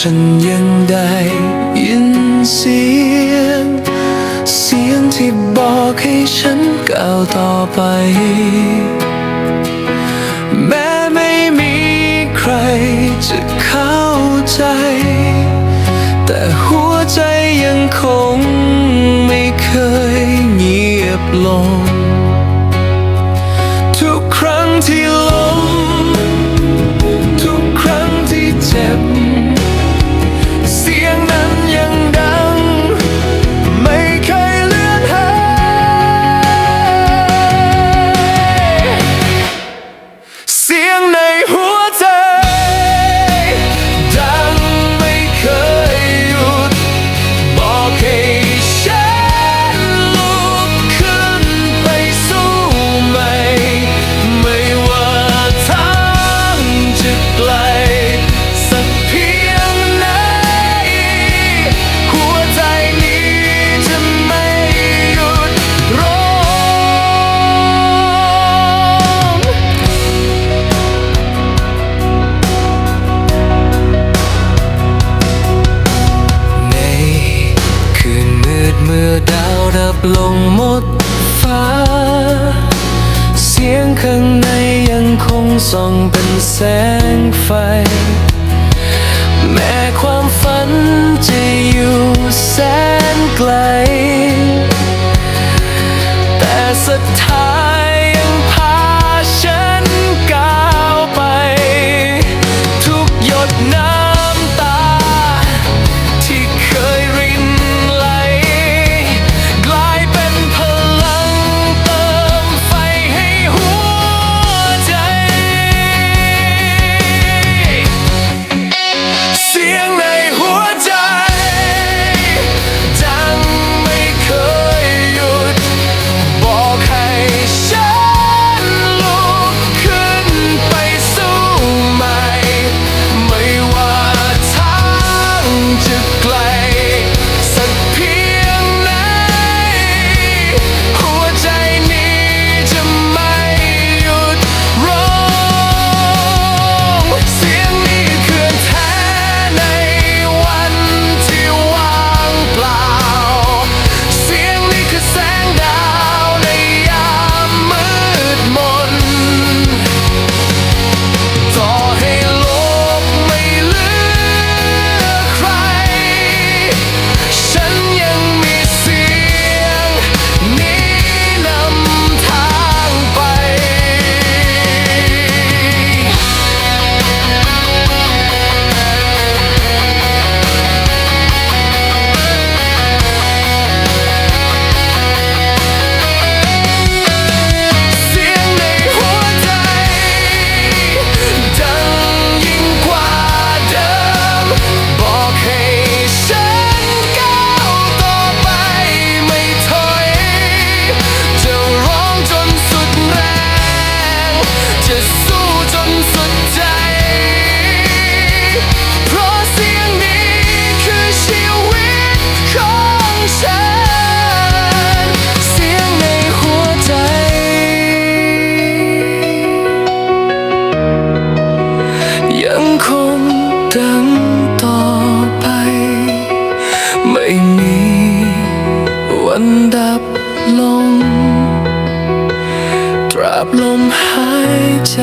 ฉันยังได้ยินเสียง เสียงที่บอกให้ฉันก้าวต่อไป แม้ไม่มีใครจะเข้าใจ แต่หัวใจยังคงไม่เคยเงียบลง ข้างในยังคงส่องเป็นแสงไฟ แม้ความฝันจะอยู่แสนไกล แต่สุดท คงดังต่อไป ไม่มีวันดับลง ตราบลมหายใจ